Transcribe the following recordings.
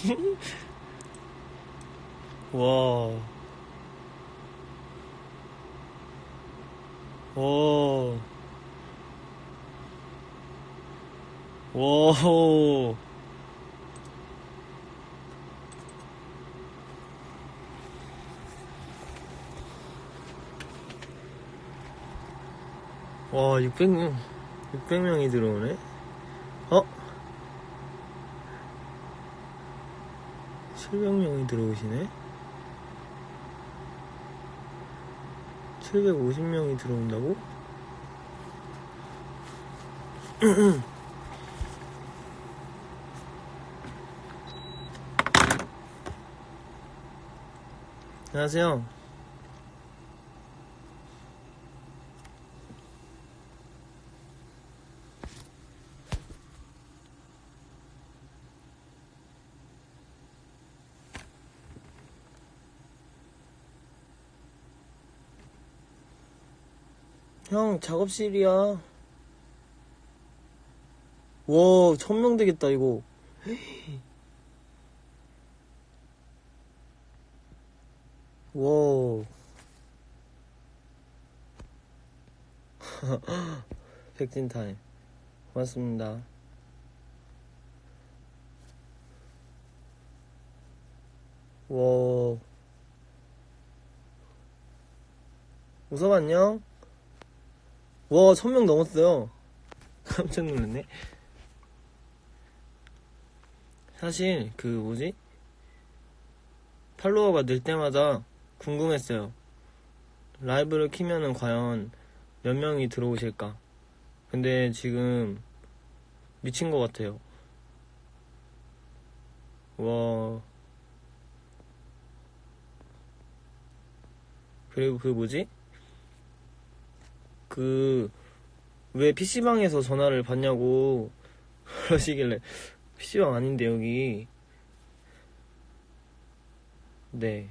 와. 오. 오. 와, 600명, 600명이 들어오네? 700명이 들어오시네? 750명이 들어온다고? 안녕하세요. 형, 작업실이야. 와, 천명 되겠다, 이거. 와. 백진 타임. 고맙습니다. 와. 우섭 안녕? 와, 천명 넘었어요. 깜짝 놀랐네. 사실, 그, 뭐지? 팔로워가 늘 때마다 궁금했어요. 라이브를 키면은 과연 몇 명이 들어오실까? 근데 지금 미친 것 같아요. 와. 그리고 그 뭐지? 그, 왜 PC방에서 전화를 받냐고 그러시길래, PC방 아닌데, 여기. 네.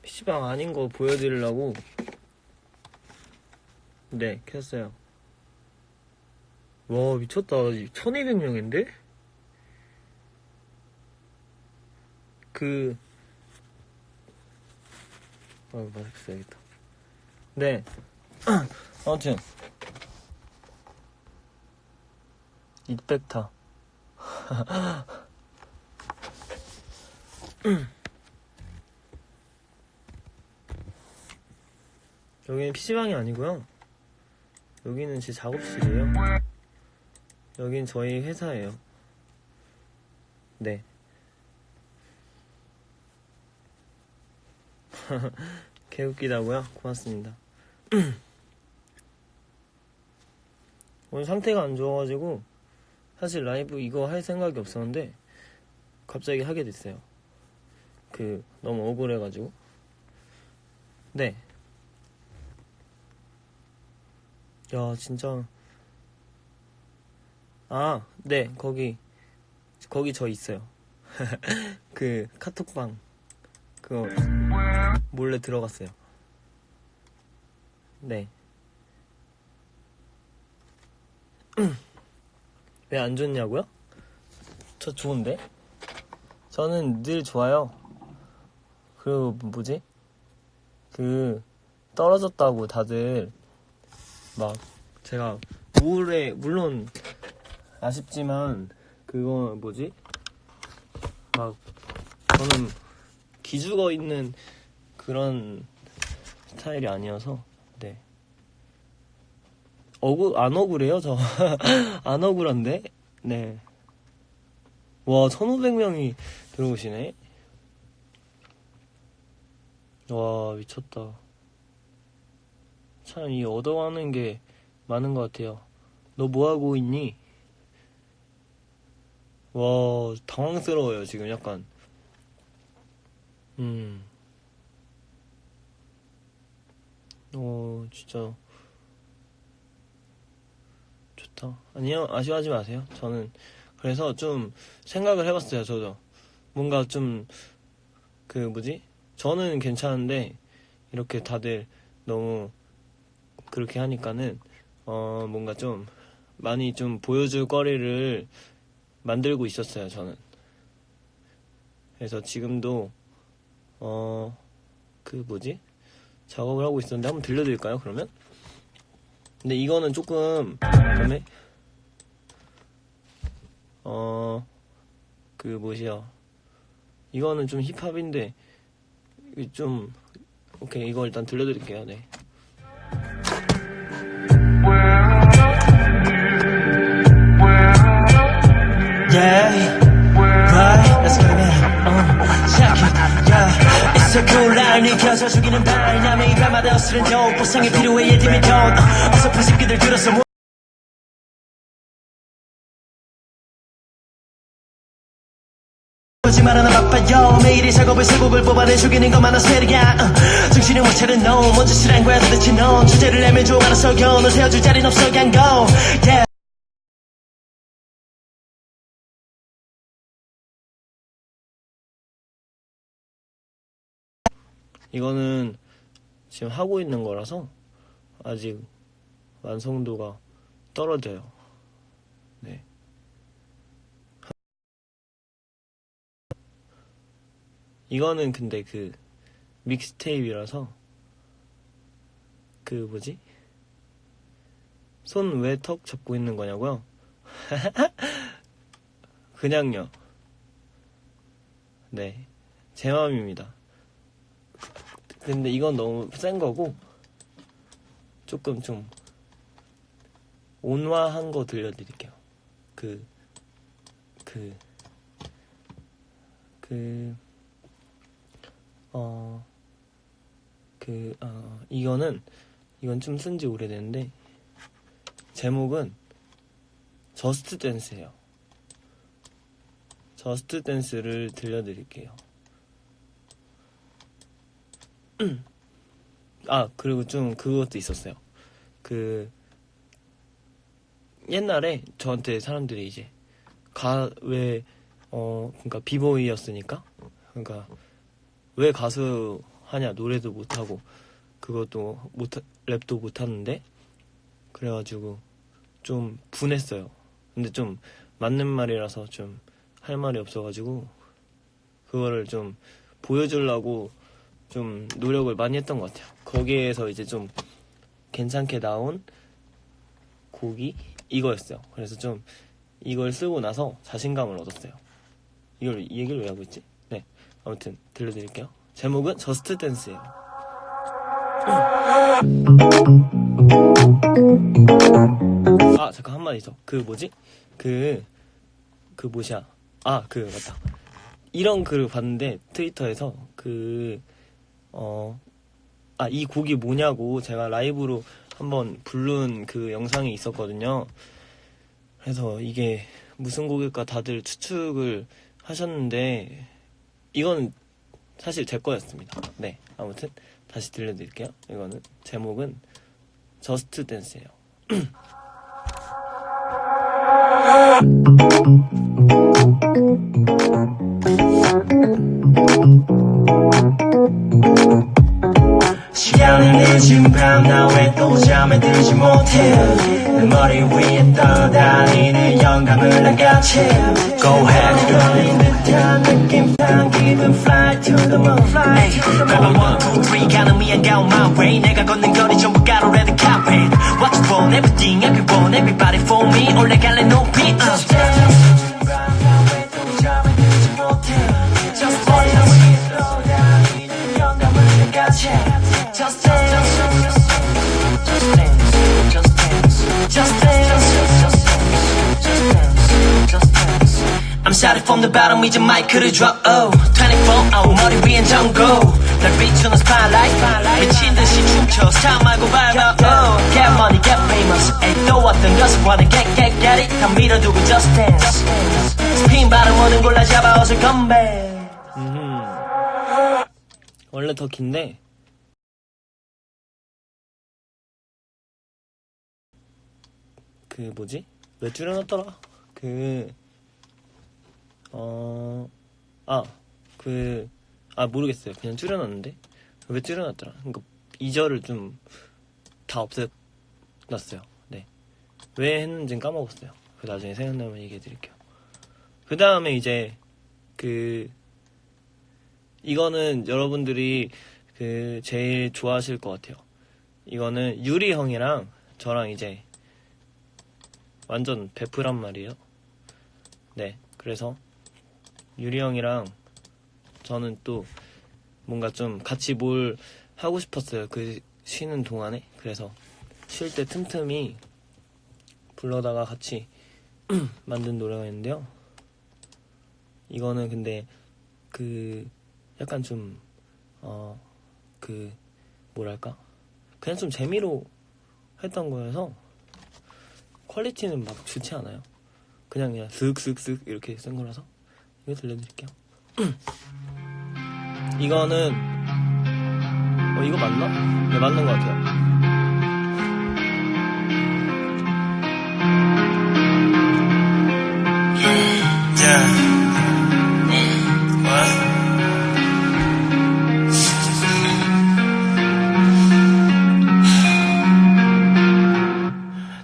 PC방 아닌 거 보여드리려고, 네, 켰어요. 와, 미쳤다. 1200명인데? 그, 아, 마스크 써야겠다. 네. 아무튼. 600타 여기는 PC방이 아니고요. 여기는 제 작업실이에요. 여긴 저희 회사예요. 네. 개웃기다고요? 고맙습니다 오늘 상태가 안 좋아가지고 사실 라이브 이거 할 생각이 없었는데 갑자기 하게 됐어요. 그 너무 억울해가지고 네. 야 진짜 아 네 거기 거기 저 있어요. 그 카톡방 그거 몰래 들어갔어요. 네. 왜 안 좋냐고요? 저 좋은데? 저는 늘 좋아요. 그리고 뭐지? 그 떨어졌다고 다들 막 제가 우울해 물론 아쉽지만 그거 뭐지? 막 저는 기죽어 있는 그런 스타일이 아니어서 네. 억울 안 억울해요? 저 안 억울한데? 네. 와 1500명이 들어오시네. 와 미쳤다. 참 이 얻어가는 게 많은 것 같아요. 너 뭐하고 있니? 와 당황스러워요 지금 약간. 음. 어, 진짜 좋다. 아니요, 아쉬워하지 마세요. 저는 그래서 좀 생각을 해봤어요. 저도 뭔가 좀 그 뭐지? 저는 괜찮은데 이렇게 다들 너무 그렇게 하니까는 어 뭔가 좀 많이 좀 보여줄 거리를 만들고 있었어요. 저는 그래서 지금도 어 그 뭐지 작업을 하고 있었는데 한번 들려드릴까요? 그러면? 근데 이거는 조금 그다음에 어 그 뭐시야 이거는 좀 힙합인데 좀 오케이 이거 일단 들려드릴게요. 네. 날 느껴져 죽이는 다이나믹 밤마다 어스른 저 보상이 필요해 예팀이 더 어설픈 새끼들 들었어 뭐 보지 말아 나 바빠요. 매일이 작업을 세 곡을 뽑아내 죽이는 것만 한 세리야. uh, 정신을 못 차려 너뭔 짓을 한 거야. 도대체 넌 주제를 내밀죠 않아 석여. 너 세워줄 자리는 없어. go. Yeah 이거는 지금 하고 있는 거라서 아직 완성도가 떨어져요. 네. 이거는 근데 그 믹스테이프라서 그 뭐지? 손 왜 턱 잡고 있는 거냐고요? 그냥요. 네. 제 마음입니다. 근데 이건 너무 센 거고 조금 좀 온화한 거 들려드릴게요. 그, 그, 그, 어, 그, 어, 이거는, 이건 좀 쓴 지 오래됐는데, 제목은 저스트 댄스예요. 저스트 댄스를 들려드릴게요. 아, 그리고 좀 그것도 있었어요. 그, 옛날에 저한테 사람들이 이제, 가, 왜, 어, 그니까 비보이였으니까? 그니까, 왜 가수 하냐, 노래도 못 하고, 그것도 못, 랩도 못 하는데? 그래가지고, 좀 분했어요. 근데 좀, 맞는 말이라서 좀, 할 말이 없어가지고, 그거를 좀, 보여주려고, 좀 노력을 많이 했던 것 같아요. 거기에서 이제 좀 괜찮게 나온 곡이 이거였어요. 그래서 좀 이걸 쓰고 나서 자신감을 얻었어요. 이걸 이 얘기를 왜 하고 있지? 네. 아무튼 들려드릴게요. 제목은 저스트 댄스예요. 아 잠깐 한마디 더. 그 뭐지? 그그 뭐냐? 아그 맞다. 이런 글을 봤는데 트위터에서 그 어, 아, 이 곡이 뭐냐고 제가 라이브로 한번 부른 그 영상이 있었거든요. 그래서 이게 무슨 곡일까 다들 추측을 하셨는데, 이건 사실 제 거였습니다. 네. 아무튼 다시 들려드릴게요. 이거는 제목은 저스트 댄스예요. 시간이 늦은 밤 나 왜 또 잠에 들지 못해 내 머리 위에 떠다니는 영감을 난 같이 Go ahead 걸린 듯한 느낌 당기는 fly to the moon fly to the moon 매번 one two three 가는 미안가운 my way 내가 걷는 거리 전부 가로 red carpet What you want everything everyone everybody for me 올라갈래 높이 uh. I'm starting from the bottom, 이제 마이크를 drop, oh 24 hour 머리 위엔 전구 날 비추는 spotlight 미친 듯이 춤춰 스타 말고 밟아, oh Get money, get famous 에이 또 어떤 것을 원해, get, get, get it 다 밀어두고 just dance 스핀 바람 오는 골라 잡아 어서 건배 음. 원래 더 긴데 그 뭐지? 왜 줄여놨더라? 그 어... 아, 그, 아, 모르겠어요. 그냥 줄여놨는데. 왜 줄여놨더라? 그니까, 2절을 좀, 다 없애놨어요. 네. 왜 했는지는 까먹었어요. 그 나중에 생각나면 얘기해 드릴게요. 그 다음에 이제, 그, 이거는 여러분들이 그 제일 좋아하실 것 같아요. 이거는 유리 형이랑 저랑 이제 완전 베프란 말이에요. 네, 그래서 유리 형이랑 저는 또 뭔가 좀 같이 뭘 하고 싶었어요. 그 쉬는 동안에. 그래서 쉴 때 틈틈이 불러다가 같이 만든 노래가 있는데요. 이거는 근데 그 약간 좀 어 그 뭐랄까 그냥 좀 재미로 했던 거여서 퀄리티는 막 좋지 않아요. 그냥 그냥 슥슥슥 이렇게 쓴 거라서 이거 들려드릴게요. 이거는 어 이거 맞나? 네 맞는 것 같아요.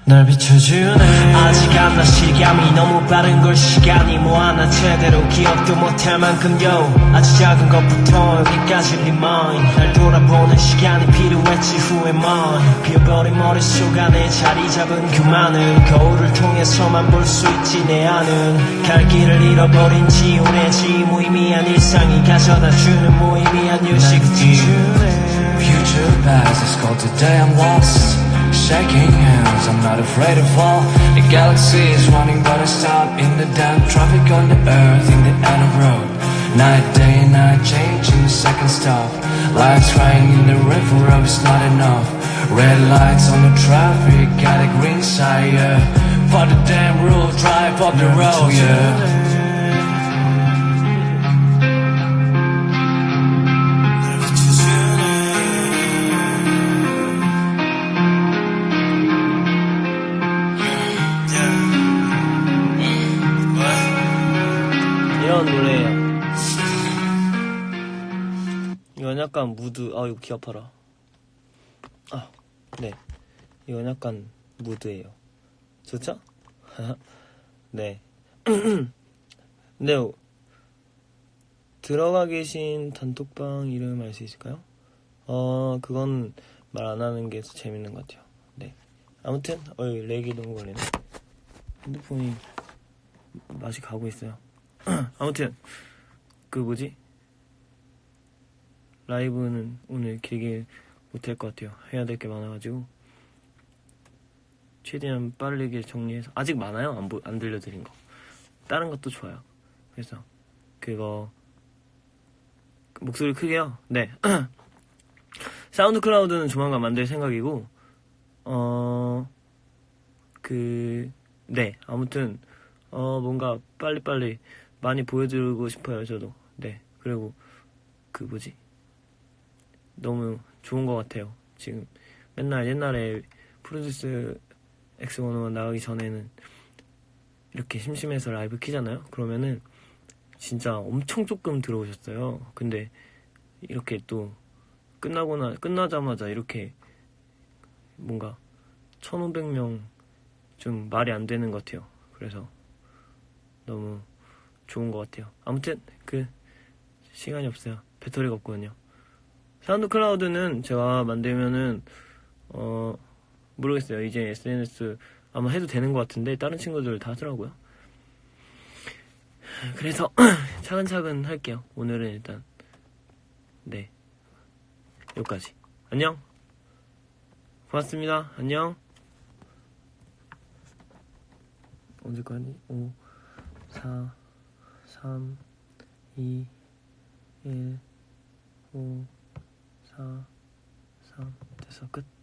널 비춰주네 아직 안나 실감이 너무 빠른 걸 시간이 뭐 하나 제대로 기억도 못할 만큼 요. 아주 작은 것부터 여기까지 네 mind 날 돌아보는 시간이 필요했지 who am I 비어버린 머릿속 안에 자리 잡은 그만은 거울을 통해서만 볼 수 있지 내 안은. 갈 길을 잃어버린 지운해지 무의미한 일상이 가져다 주는 무의미한 휴식지 Future past is called today I'm lost Shaking hands, I'm not afraid to fall The galaxy is running but I stop In the damn traffic on the earth In the end of road. Night, day, night, changing the second stop. Lights crying in the river oh, road is not enough. Red lights on the traffic, got a green side, yeah. For the damn rule, drive up the road, yeah 약간 무드, 아, 이거 귀 아파라. 아, 네. 이건 약간 무드예요. 좋죠? 네. 네. 들어가 계신 단톡방 이름 알 수 있을까요? 어, 그건 말 안 하는 게 재밌는 것 같아요. 네. 아무튼, 어이, 렉이 너무 걸리네. 핸드폰이 맛이 가고 있어요. 아무튼 그 뭐지 라이브는 오늘 길게 못할 것 같아요. 해야 될 게 많아가지고. 최대한 빠르게 정리해서 아직 많아요? 안, 보, 안 들려드린 거. 다른 것도 좋아요. 그래서 그거 목소리 크게요? 네. 사운드 클라우드는 조만간 만들 생각이고 어 그 네. 아무튼 어 뭔가 빨리빨리 많이 보여드리고 싶어요 저도. 네. 그리고 그 뭐지 너무 좋은 것 같아요 지금 맨날 옛날에 프로듀스 X101 나가기 전에는 이렇게 심심해서 라이브 키잖아요 그러면은 진짜 엄청 조금 들어오셨어요 근데 이렇게 또 끝나거나 끝나자마자 이렇게 뭔가 1500명 좀 말이 안 되는 것 같아요 그래서 너무 좋은 것 같아요. 아무튼 그 시간이 없어요. 배터리가 없거든요. 사운드 클라우드는 제가 만들면은 어 모르겠어요. 이제 SNS 아마 해도 되는 것 같은데 다른 친구들 다 하더라고요. 그래서 차근차근 할게요. 오늘은 일단 네 여기까지. 안녕. 고맙습니다. 안녕. 언제까지? 5, 4, 3, 2, 1, 5, 4, 3. 됐어, 끝.